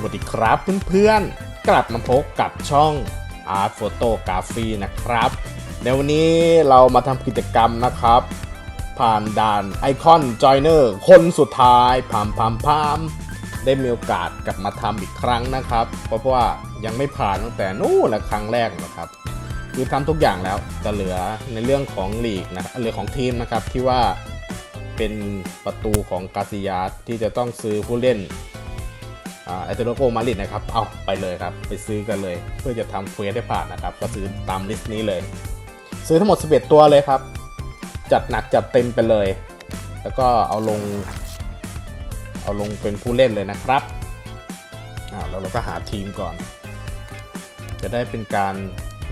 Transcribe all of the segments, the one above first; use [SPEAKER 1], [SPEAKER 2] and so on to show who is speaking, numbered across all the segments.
[SPEAKER 1] สวัสดีครับเพื่อนๆ กลับมาพบกับช่อง Art Photography นะครับ ในวันนี้เรามาทำกิจกรรมนะครับ ผ่านด่านไอคอนจอยเนอร์คนสุดท้ายพามพามพามได้มีโอกาสกลับมาทำอีกครั้งนะครับ เพราะว่ายังไม่ผ่านตั้งแต่นู่นละครั้งแรกนะครับ คือทำทุกอย่างแล้วจะเหลือในเรื่องของลีกนะเหลือของทีมนะครับที่ว่าเป็นประตูของกาซิยาสที่จะต้องซื้อผู้เล่น แอตเลติโกมาริดนะครับ เอาไปเลยครับ ไปซื้อกันเลย เพื่อจะทำเควสให้ผ่านนะครับ ก็ซื้อตามลิสต์นี้เลย ซื้อทั้งหมด 11 ตัวเลยครับ จัดหนักจัดเต็มไปเลย แล้วก็เอาลง เอาลงเป็นผู้เล่นเลยนะครับอ่าแล้วเราก็หาทีมก่อน จะได้เป็นการ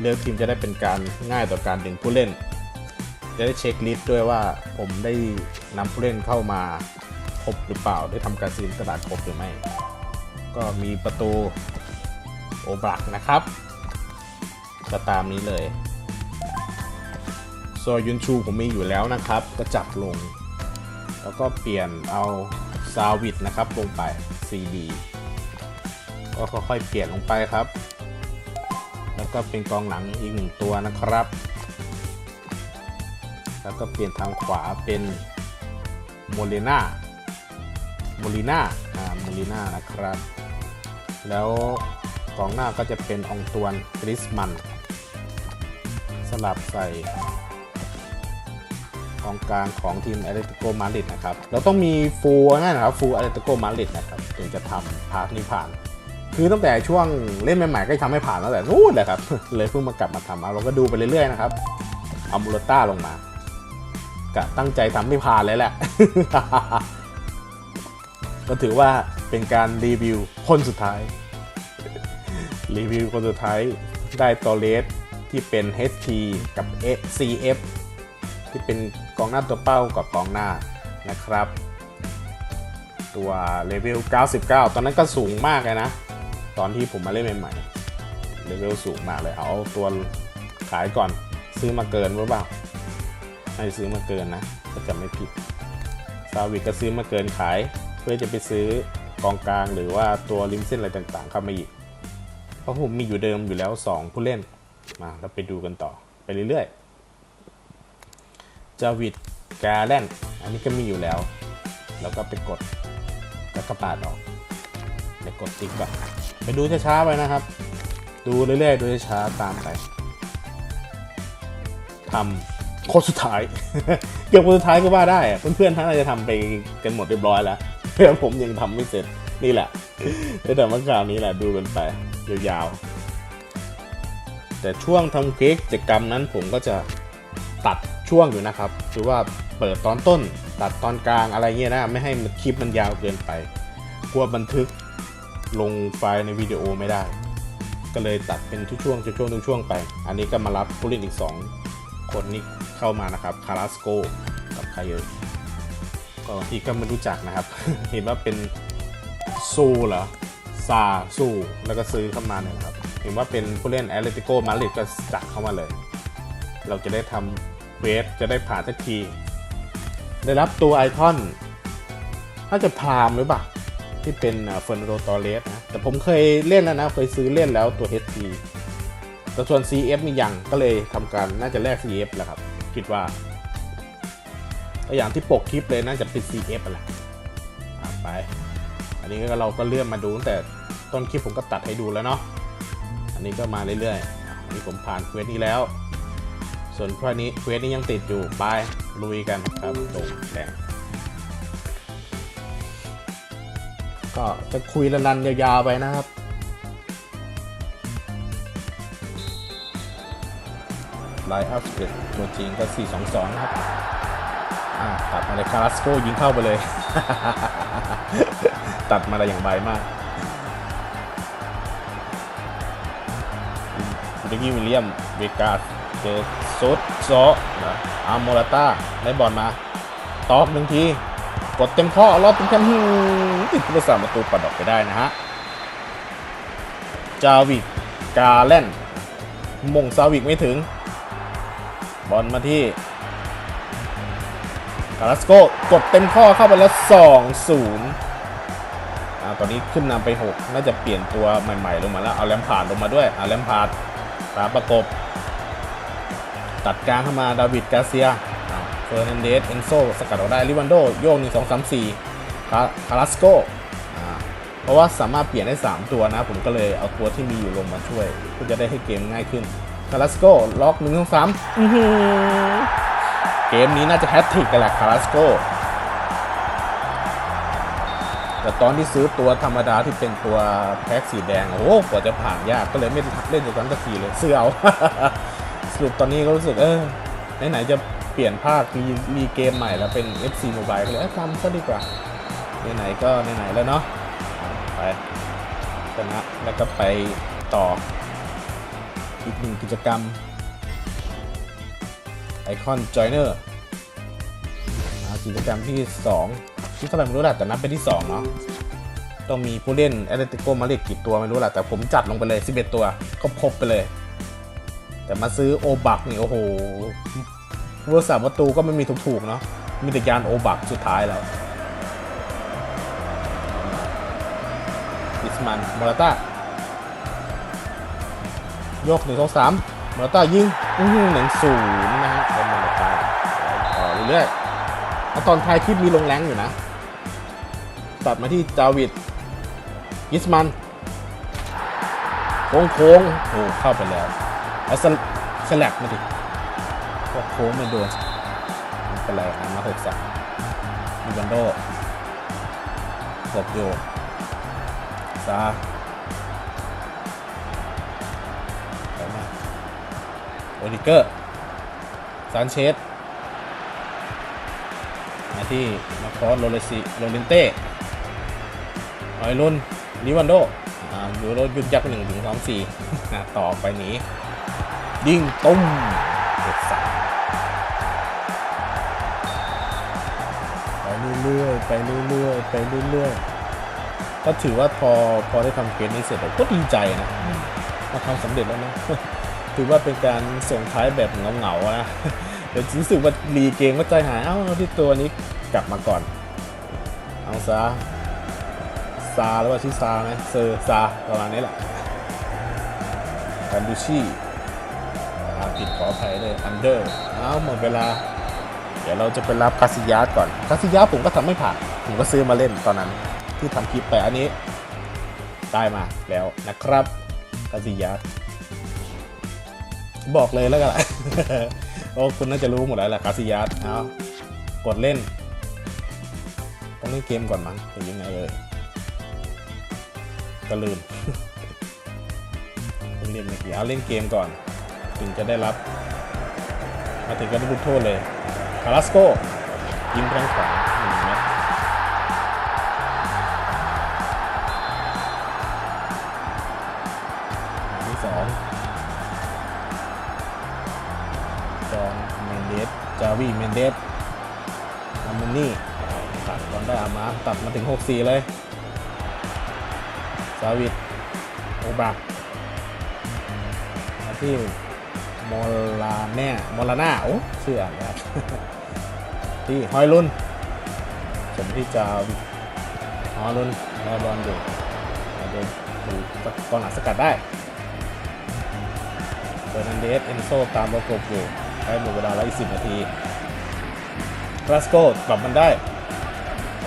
[SPEAKER 1] เลือกทีมจะได้เป็นการง่ายต่อการดึงผู้เล่น จะได้เช็คลิสต์ด้วยว่าผมได้นำผู้เล่นเข้ามาครบหรือเปล่า ได้ทำการซื้อตลาดครบหรือไม่ ก็มีประตูโอบลักนะครับ ก็ตามนี้เลยโซยุนชูผมมีอยู่แล้วนะครับ ก็จับลง แล้วก็เปลี่ยนเอาซาวิดนะครับลงไป CD ก็ค่อยๆเปลี่ยนลงไปครับ แล้วก็เป็นกองหลังอีกหนึ่งตัวนะครับ แล้วก็เปลี่ยนทางขวาเป็นโมเลนาโมลิน่าอ่าโมลิน่านะครับ แล้วกองหน้าก็จะเป็นองตวนกริสมัน สลับใส่กองกลางของทีมแอตเลติโกมาดริดนะครับ เราต้องมีฟูลนั่นะครับฟูลแอตเลติโกมาดริดนะครับถึงจะทำพาร์ทนี้ผ่าน คือตั้งแต่ช่วงเล่นใหม่ๆก็ทำให้ผ่านตั้งแต่นู้นเลยครับ เลยเพิ่งมากลับมาทำเอาเราก็ดูไปเรื่อยๆนะครับเอามูลต้าลงมากะตั้งใจทำให้ผ่านเลยแหละ ก็ถือว่า เป็นการรีวิวคนสุดท้าย รีวิวคนสุดท้ายได้ตัวเลสที่เป็น HT กับ CF ที่เป็นกองหน้าตัวเป้ากับกองหน้านะครับ ตัวเลเวล 99 ตอนนั้นก็สูงมากเลยนะ ตอนที่ผมมาเล่นใหม่ๆเลเวลสูงมากเลยเอาตัวขายก่อนซื้อมาเกินหรือเปล่าให้ซื้อมาเกินนะ ก็จะไม่ผิดซาวิกก็ซื้อมาเกินขาย เพื่อจะไปซื้อ กองกลาง หรือว่าตัวริมเส้นอะไรต่างๆ เข้ามาอีก เพราะผมมีอยู่เดิมอยู่แล้ว 2 ผู้เล่นมาเราไปดูกันต่อไปเรื่อยๆจาวิดแกแลนอันนี้ก็มีอยู่แล้ว แล้วก็ไปกดแล้วก็ปาดออกไปกดติ๊กก่อนไปดูช้าๆไปนะครับ ดูเรื่อยๆดูช้าๆตามไปทำโคสุดท้าย เกือบคนสุดท้ายก็ว่าได้เพื่อนๆท่านอาจจะทำไปกันหมดเรียบร้อยแล้ว เพื่ผมยังทำไม่เสร็จนี่แหละแต่เมื่อคราวนี้แหละดูกันไปยาวๆ แต่ช่วงทำเค้กกิจกรรมนั้นผมก็จะตัดช่วงอยู่นะครับคือว่าเปิดตอนต้น ตัดตอนกลางอะไรเงี้ยนะ ไม่ให้คลิปมันยาวเกินไปกลัวบันทึกลงไฟล์ในวิดีโอไม่ได้ ก็เลยตัดเป็นทุกช่วงทุกช่วงทุกช่วงไป อันนี้ก็มารับผู้เล่นอีก 2 คนนี้เข้ามานะครับ คาราสโกกับใครเอ่ย ก็ที่ก็ไม่รู้จักนะครับ เห็นว่าเป็นซูเหรอซาซูแล้วก็ซื้อเข้ามาเนี่ยนะครับ เห็นว่าเป็นผู้เล่นแอตเลติโกมาดริดก็จัดเข้ามาเลย เราจะได้ทำเวฟจะได้ผ่านสักที ได้รับตัวไอคอนน่าจะพรามหรือเปล่าที่เป็นเฟอร์นันโดตอเรสนะแต่ผมเคยเล่นแล้วนะ เคยซื้อเล่นแล้วตัว HP แต่ส่วน CF มียังก็เลยทำการน่าจะแลก CF แหละครับ คิดว่า ก็อย่างที่ปกคลิปเลยน่าจะเป็น CF แหละไป อันนี้ก็เราก็เลื่อนมาดูตั้งแต่ต้นคลิปผมก็ตัดให้ดูแล้วเนาะ อันนี้ก็มาเรื่อยๆ อันนี้ผมผ่านเควสนี้แล้ว ส่วนเควสนี้เควสนี้ยังติดอยู่ ไปลุยกันครับลงแดงก็จะคุยรันๆยาวๆไปนะครับไลน์อัพเกิดตัวจริงก็ 4-2-2 นะครับ ตัดมาเลยคาราสโกยิงเข้าไปเลย ตัดมาอะไรอย่างไวมากดิกกี้วิลเลียมเวกาสเจอโซดโซนะอาร์โมราต้าได้บอลมา ตอกหนึ่งที กดเต็มข้อรอบเต็มแคมป์ติดผู้รักษาประตูปัดออกไปได้นะฮะ จาวิกกาแลนมงซาวิกไม่ถึง บอลมาที่ กาลาสโกกดเต็มข้อเข้าไปแล้ว 2-0อ่าตอนนี้ขึ้นนำไป 6 น่าจะเปลี่ยนตัวใหม่ๆ ลงมาแล้ว เอาแลมพาดลงมาด้วยเอาแลมพาดตามประกบ ตัดกลางเข้ามาดาวิดกาเซียเฟอร์นันเดสเอนโซสกัดออกได้ลิวันโด โยก 1 2 3 4คาคาราสโกเพราะว่าสามารถเปลี่ยนได้ 3 ตัวนะ ผมก็เลยเอาตัวที่มีอยู่ลงมาช่วยเพื่อจะได้ให้เกมง่ายขึ้นคาราสโกล็อก1 2 3อือ เกมนี้น่าจะแฮตทริกกันแหละคาราสโกแต่ตอนที่ซื้อตัวธรรมดาที่เป็นตัวแพ็คสีแดง โอ้โหกว่าจะผ่านยากก็เลยไม่ได้เล่นจนทั้งสักทีเลยซื้อเอาสรุปตอนนี้ก็รู้สึกเออไหนๆจะเปลี่ยนภาคมีมีเกมใหม่แล้วเป็น FC Mobile ก็เลยทำซะดีกว่าไหนๆก็ไหนๆแล้วเนาะไปชนะแล้วก็ไปต่ออีกหนึ่งกิจกรรม ไอคอนจอยเนอร์กิจกรรมที่ 2 ที่เท่าไหร่ไม่รู้แหละแต่นับเป็นที่ 2 เนาะต้องมีผู้เล่นแอตเลติโกมาเรียกกี่ตัวไม่รู้แหละแต่ผมจัดลงไปเลย 11 ตัวก็ครบไปเลย แต่มาซื้อโอบักนี่โอ้โหผู้รักษาประตูก็ไม่มีถูกๆเนาะมีแต่ยานโอบักสุดท้ายแล้วอิสมันมอราต้ายกหนึ่งสองสามมอราต้ายิงอื้อหือหนึ่งศูนย์ ต่เรื่อยๆแล้วตอนท้ายคลิปมีลงแรงอยู่นะ ตัดมาที่จาวิดอิสมันโค้งโค้งโอ้เข้าไปแล้วเอาสลสลับมาดิพวกโค้งม่โดนไม่เป็นไรอันมาหกสามมีบันโดกบโยซาไปมาโอดิเกอร์ซานเชส ที่มาคอสโรเลซิโรเลนเต้ออยลุนลิวันโดอ่าอยู่รถยุดยักหนึ่งถึงสองสี่ต่อไปหนียิงตุ้มเด็ดสามไปเรื่อยๆไปเรื่อยๆไปเรื่อยๆก็ถือว่าพอพอได้ทำเกมนี้เสร็จก็ดีใจนะมาทำสำเร็จแล้วนะถือว่าเป็นการส่งท้ายแบบเหงาๆนะแต่รู้สึกว่ารีเกมก็ใจหายเอ้าที่ตัวนี้ กลับมาก่อน เอาซะซาแล้วว่าชื่อซาไหมเซอร์ซาประมาณนี้แหละกันดูชี่ผิดขออภัยเลยอันเดอร์เอาหมดเวลา เดี๋ยวเราจะไปรับคาซิยาก่อนคาซิยาผมก็ทำไม่ผ่าน ผมก็ซื้อมาเล่นตอนนั้น ที่ทำคลิปไปอันนี้ ได้มาแล้วนะครับคาซิยาบอกเลยแล้วกันโอ้คุณน่าจะรู้หมดแล้วแหละคาซิยาเอากดเล่น ต้องเล่นเกมก่อนมั้งหรือยังไงเลยก็ลืมเพิ่งเล่นเมื่อกี้เอาเล่นเกมก่อน ถึงจะได้รับมาถึงก็ได้ลูกโทษเลยคาราสโกยิงทางขวาหนึ่งเมตรที่สองจอห์นเมนเดสจาวีเมนเดสอามูนี่ ตัดก่อนได้อามาตัดมาถึง 6-4 เลยซาวิดโอบรักมาที่มอลาแน่มอลาน่าโอ้ชื่ออ่านยากที่ฮอยลุนสมที่จะฮอยลุนได้บอลอยู่โดนถูกกองหลังสกัดได้เฟอร์นันเดสเอนโซตามประกบอยู่ได้หมดเวลาแล้วอีกสิบนาทีกราสโกกลับมันได้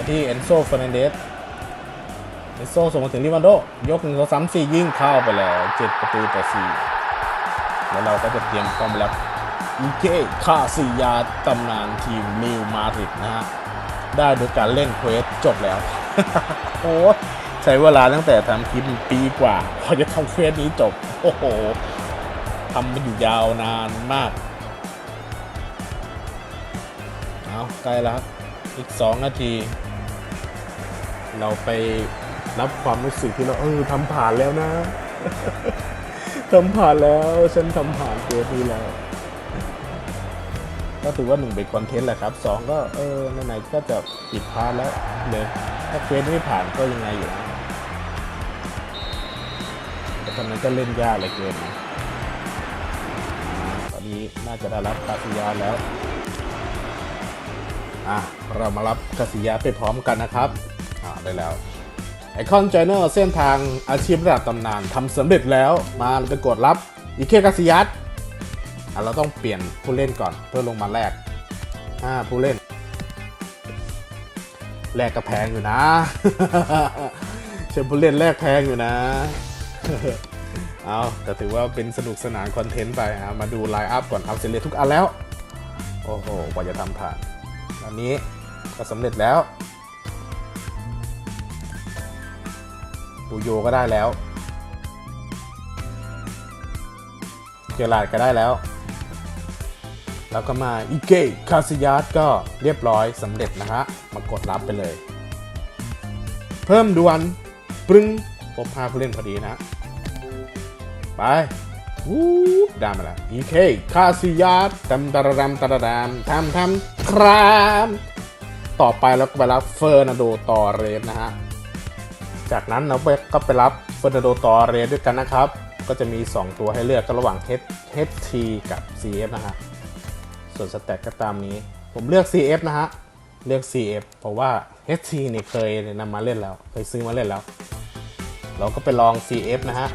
[SPEAKER 1] ที่เอนโซเฟอร์นันเดสเอนโซส่งมาถึงลิวันโด ยกหนึ่งสองสามสี่ยิงเข้าไปแล้วเจ็ดประตูต่อสี่แล้วเราก็จะเตรียมพร้อมรับอีเกคาซิยาตำนานทีมนิวมาดริดนะฮะ ได้โดยการเล่นเควสจบแล้ว โอ้ใช้เวลาตั้งแต่ทำคลิปปีกว่าพอจะทำเควสนี้จบ โอ้โหทำมันอยู่ยาวนานมาก เอาใกล้แล้วอีก 2 นาที เราไปรับความรู้สึกที่เราเออทำผ่านแล้วนะทำผ่านแล้วฉันทำผ่านเกมนี้แล้ว ก็ถือว่าหนึ่งเป็นคอนเทนต์แหละครับสองก็เออไหนๆก็จะปิดพาร์ทแล้วเลยถ้าเควสไม่ผ่านก็ยังไงอยู่นะแต่ตอนนั้นก็เล่นยากเลยเกมนะตอนนี้น่าจะได้รับคาสิยาแล้วอะเรามารับคาสิยาไปพร้อมกันนะครับ อ่าได้แล้วไอคอนจอยเนอร์เส้นทางอาชีพระดับตำนานทำสำเร็จแล้วมาเราไปกดรับอีเคกาซิยัสอะเราต้องเปลี่ยนผู้เล่นก่อนเพื่อลงมาแลกห้าผู้เล่นแลกกระแพงอยู่นะเชิญผู้เล่นแลกแพงอยู่นะเอาแต่ถือว่าเป็นสนุกสนานคอนเทนต์ไปอะมาดูไลน์อัพก่อนเอาเสร็จเลยทุกอันแล้ว โอ้โหกว่าจะทำผ่านอันนี้ก็สำเร็จแล้ว บูโยก็ได้แล้วเกลาดก็ได้แล้ว แล้วก็มาอิเกะคาซิยัสก็เรียบร้อยสำเร็จนะฮะ มากดรับไปเลย เพิ่มดวนปรึ้งพบพาผู้เล่นพอดีนะ ไปวูบดามาละอีเคคาซิยัสตำตะระดำตะระดำทำทำคราม ต่อไปเราก็ไปรับเฟอร์นาโดตอเรสนะฮะ จากนั้นเราก็ไปรับเฟอร์นาโดตอเรด้วยกันนะครับ ก็จะมี 2 ตัวให้เลือกก็ระหว่าง HT กับ CF นะฮะส่วนสแต็กก็ตามนี้ ผมเลือก CF นะฮะ เลือก CF เพราะว่า HT เนี่ยเคยนำมาเล่นแล้ว เคยซื้อมาเล่นแล้ว เราก็ไปลอง CF นะฮะ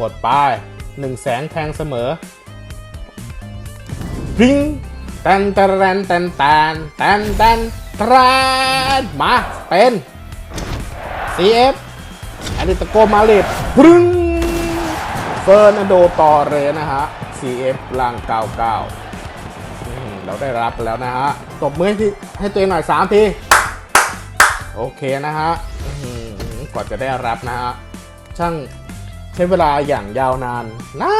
[SPEAKER 1] กดป้าย1แสงแทงเสมอริงแตันตันตนแตนแตนแตันตันมาเป็น CF อันนี้ตะโกมาเลดปรึงเฟอร์นันโดตอเรนะฮะ CF ล่าง 99 เราได้รับแล้วนะฮะ ตบมือให้ที่ให้ตัวเองหน่อย 3 ที โอเคนะฮะอื้อหือกว่าจะได้รับนะฮะ ช่างใช้เวลาอย่างยาวนาน นา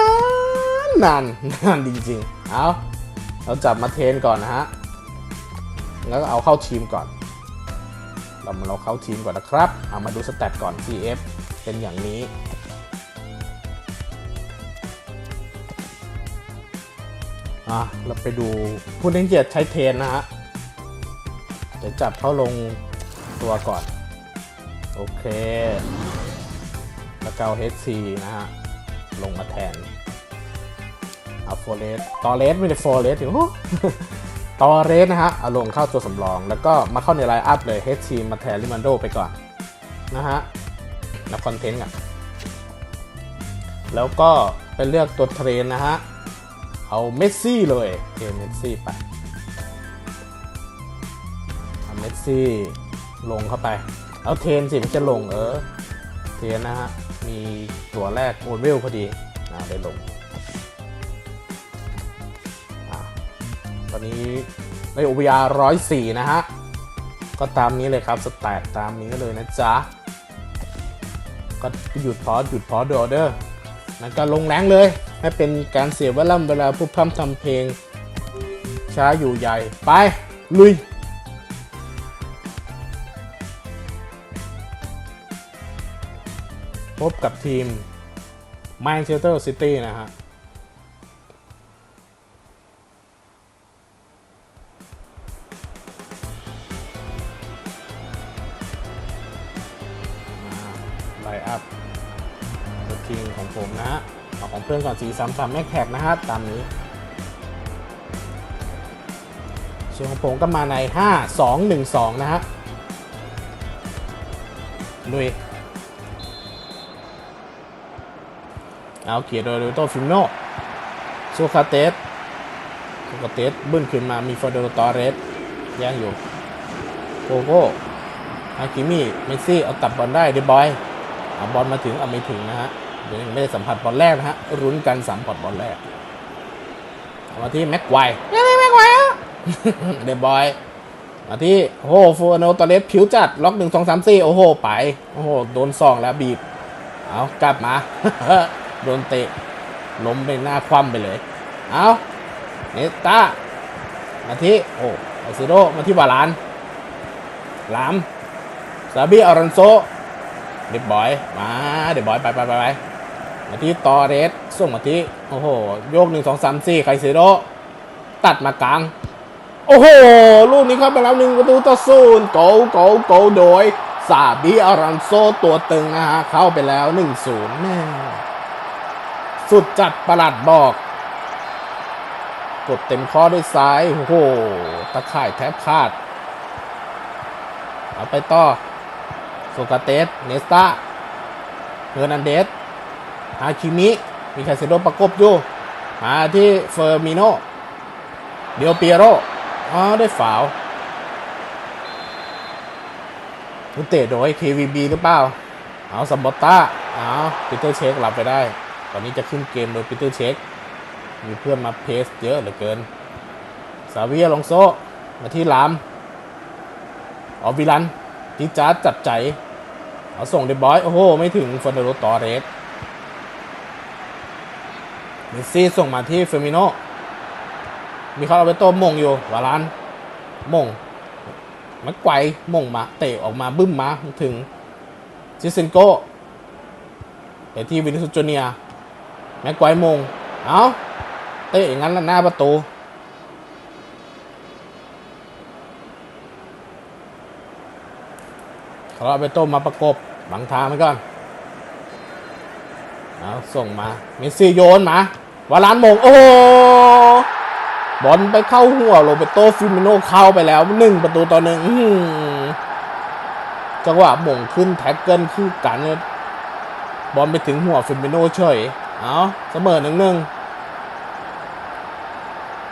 [SPEAKER 1] นนานนานจริงๆ เอาเราจับมาเทนก่อนนะฮะ แล้วก็เอาเข้าทีมก่อน เรามาเราเข้าทีมก่อนนะครับเอามาดูสแตทก่อน CF เป็นอย่างนี้อะเราไปดูผู้เล่นเกียรติใช้เทนนะฮะเดี๋ยวจับเข้าลงตัวก่อน โอเคแล้วก็เอา HC นะฮะ ลงมาแทนเอาโฟเลสตอเลสไม่ได้โฟเลสอยู่ ตอเรสนะฮะเอาลงเข้าตัวสำรอง แล้วก็มาเข้าในไลน์อัพเลย HC มาแทนลิมันโดไปก่อนนะฮะนับคอนเทนต์กันแล้วก็ไปเลือกตัวเทรนนะฮะ เอาเมสซี่เลยเทรนเมสซี่ไปเอาเมสซี่ลงเข้าไป เอาเทรนสิมันจะลงเออ เทรนนะฮะ มีตัวแรกโอเวลพอดีนะได้ลง อนนี้ในโอ v ยาร้อยสี่นะฮะ ก็ตามนี้เลยครับสแตทตามนี้เลยนะจ๊ะ ก็หยุดพอหยุดพอดอเดอร์นั่นก็ลงแรงเลย ให้เป็นการเสียเวลาเวลาผู้พร่ำทำเพลง ช้าอยู่ใหญ่ ไป ลุยพบกับทีม Manchester City นะฮะ อัพตัวทีมของผมนะฮะเอาของเพื่อนก่อน4 3 3แม็กแท็กนะฮะตามนี้ ส่วนของผมก็มาใน 5 2 1 2 นะฮะลุยเอาเกียร์โดยโรโตฟิมโนโซคาเตสโซคาเตสบึ้นขึ้นมามีฟอร์โดตอเรสย่างอยู่โกโก้ฮากิมิเมซี่ เอาตับบอลได้เดบอย เอาบอลมาถึงเอาไม่ถึงนะฮะเดี๋ยวยังไม่ได้สัมผัสบอลแรกนะฮะรุ้นกันสัมผัสบอลแรกเอามาที่แม็กไวยังไงแม็กไวอะเดบอยมาที่โอ้โหฟูโนตอเลสผิวจัด ล็อกหนึ่งสองสามสี่โอ้โห ไป โอ้โห โดนซองแล้วบีบ เอากลับมา โดนเตะ ล้มไปหน้าคว่ำไปเลย เอาเนต้ามาที่โอ้ไอซิโร่มาที่บาลาน หลามซาบีอารันโซ เดบบอย มาเดบบอยไปไปไปไปมาที่ตอเรสส่งมาที่โอ้โห โยกหนึ่งสองสามสี่ไคเซโดตัดมากลาง โอ้โห ลูกนี้เข้าไปแล้วหนึ่งประตูต่อศูนย์โกโกโกโดยซาบีอารันโซตัวตึงนะฮะ เข้าไปแล้วหนึ่งศูนย์แม่สุดจัดประหลัดบอก กดเต็มข้อด้วยซ้าย โอ้โห ตะข่ายแทบขาด เอาไปต่อ โซกาเตส เนสตาเฮอร์นันเดส ฮาคิมิ มีคาเซโดประกบอยู่ มาที่เฟอร์มิโน เดียวเปียโรอ๋อได้ฝาวคุณเตะโดย KVB หรือเปล่า เอาซัมบอตต้า เอาปีเตอร์เช็คหลับไปได้ ตอนนี้จะขึ้นเกมโดยปีเตอร์เช็คมีเพื่อนมาเพสเยอะเหลือเกิน ซาเวียลองโซ มาที่ลามออวิลันจิจาร์จัดใจ เอาส่งเดบอย โอ้โห ไม่ถึงฟอนเดโรตอเรสเมสซี่ส่งมาที่เฟอร์มิโน มีเขาเอาไปโต้มงอยู่ วาลานมงมันไกวมงมา เตะออกมาบึ้มมาถึงซิเซนโกไปที่วินิสุจูเนียแม็กไกวมง เอาเตะอย่างนั้นละหน้าประตู เขาเอาไปต้มมาประกบหลังทางไปก่อนเอาส่งมาเมสซี่โยนมาวาลานมง โอ้บอลไปเข้าหัวโรเบโตฟิมิโนเข้าไปแล้วหนึ่งประตูต่อหนึ่งจังหวะหม่งขึ้นแท็กเกิลคือกันบอลไปถึงหัวฟิมิโนเฉยเอาเสมอหนึ่งหนึ่ง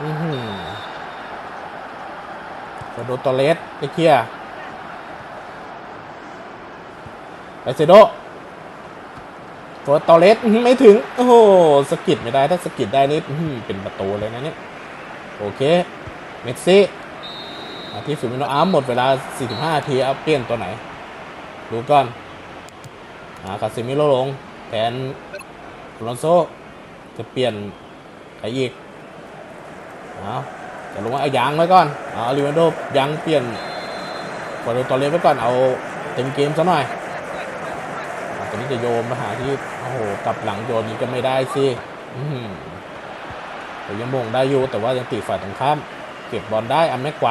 [SPEAKER 1] อื้อหือฟโดตอเลสไปเคลียร์ ไปเซโดโฟร์ตอเลสไม่ถึง โอ้โหสกิดไม่ได้ถ้าสกิดได้นี่เป็นประตูเลยนะเนี่ย โอเค เมสซี่มาที่ฟิมิโนอาร์มหมดเวลา 45นาทีเอาเปลี่ยนตัวไหน ดูก่อนอ่าคาซิมิโลลงแทนลอนโซจะเปลี่ยนใครอีกเอาจะลงเอายางไว้ก่อนเอาลิวันโดยางเปลี่ยนกวาโดตอเลสไว้ก่อนเอาเต็มเกมซะหน่อย อะตอนนี้จะโยนมาหาที่โอ้โหกลับหลังโยนนี้ก็ไม่ได้สิอื้อหือแต่ยังมงได้อยู่แต่ว่ายังตีฝ่ายตรงข้าม เก็บบอลได้อัมแม็กไกว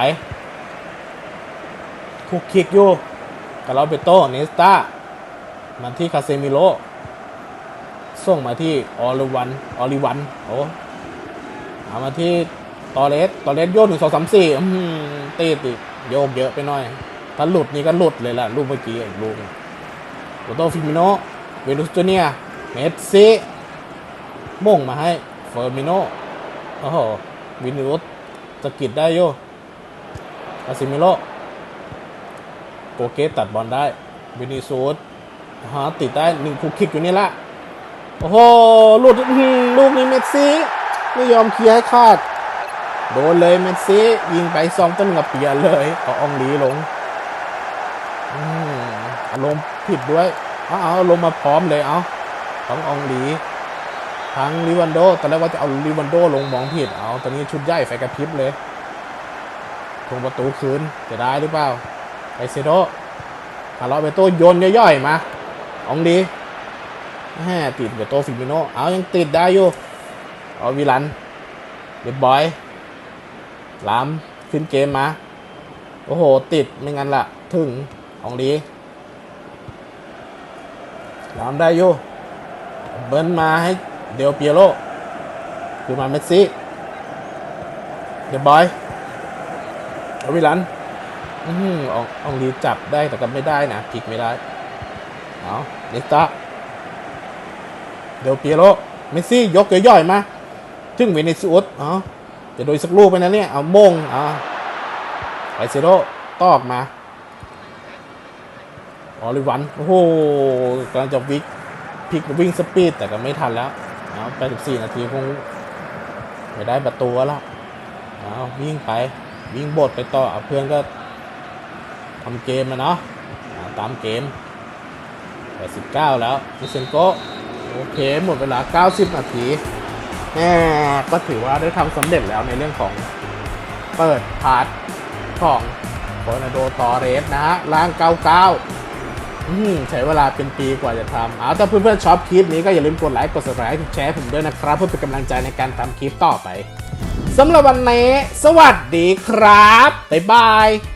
[SPEAKER 1] คุกคิกอยู่กาลาเบโตเนสตามาที่คาเซมิโลส่งมาที่ออลิวันออลิวันโอ้เอามาที่ตอเลสตอเลสโยนถึงสองสามสี่ตีติโยกเยอะไปหน่อยถ้าหลุดนี่ก็หลุดเลยล่ะลูกเมื่อกี้ลูก โรโตฟิมิโนเวนุสตูเนียเมสซี่ม่งมาให้เฟอร์มิโนโอ้โหวินิรุสสะกิดได้โยคาซิมิโลโกเกตตัดบอลได้วินิซูสหาติดได้หนึ่งคุกคิกอยู่นี่ละโอ้โหหลุดลูกนี้เมสซี่ไม่ยอมเคลียร์ให้ขาด โดนเลยเมสซี่ยิงไปสองต้นกับเปียเลยเอาอองลีลงอารมณ์ ผิดด้วย เอาเอาลงมาพร้อมเลยเอาทั้งอองลี ทั้งลิวันโดตอนแรกว่าจะเอาลิวันโดลงมองผิดเอาตอนนี้ชุดใหญ่ไฟกระพริบเลยทงประตูคืนจะได้หรือเปล่าไอเซโดคาร์ลเบโตโยนย่อยๆมาองลีแหมติดเบโตฟิมิโนเอายังติดได้อยู่เอาวิลันเดบบอยลามขึ้นเกมมา โอ้โห ติดไม่งั้นล่ะ ถึงองลี ลามได้อยู่ เบิ้ลมาให้เดลเปียโรคือมาเมสซี่เดบอยเอาวิลันอือหืออองอองลีจับได้แต่ก็ไม่ได้นะพลิกไม่ได้ เอาเนสตาเดลเปียโรเมสซี่ยกย่อยๆมาถึงเวเนซุอสอ๋อจะโดยสักลูกไปนะเนี่ย เอาโมงอ่าไอเซโรตอกมา ออลิวัน โอ้โหกำลังจะวิกพลิกวิ่งสปีดแต่ก็ไม่ทันแล้วเอา84นาทีคงไม่ได้ประตูแล้วเอาวิ่งไป วิ่งบดไปต่อเอเพื่อนก็ทำเกมนะเนาะตามเกม89แล้วมิเซนโกโอเค หมดเวลา90นาทีแหมก็ถือว่าได้ทำสำเร็จแล้วในเรื่องของเปิดพาร์ทของโคนาโดตอเรสนะฮะล่าง99อืม ใช้เวลาเป็นปีกว่าจะทำเอาถ้าเพื่อนๆชอบคลิปนี้ก็อย่าลืมกดไลค์ กด subscribe กดแชร์ผมด้วยนะครับ เพื่อเป็นกำลังใจในการทำคลิปต่อไปสำหรับวันนี้ สวัสดีครับ บ๊ายบาย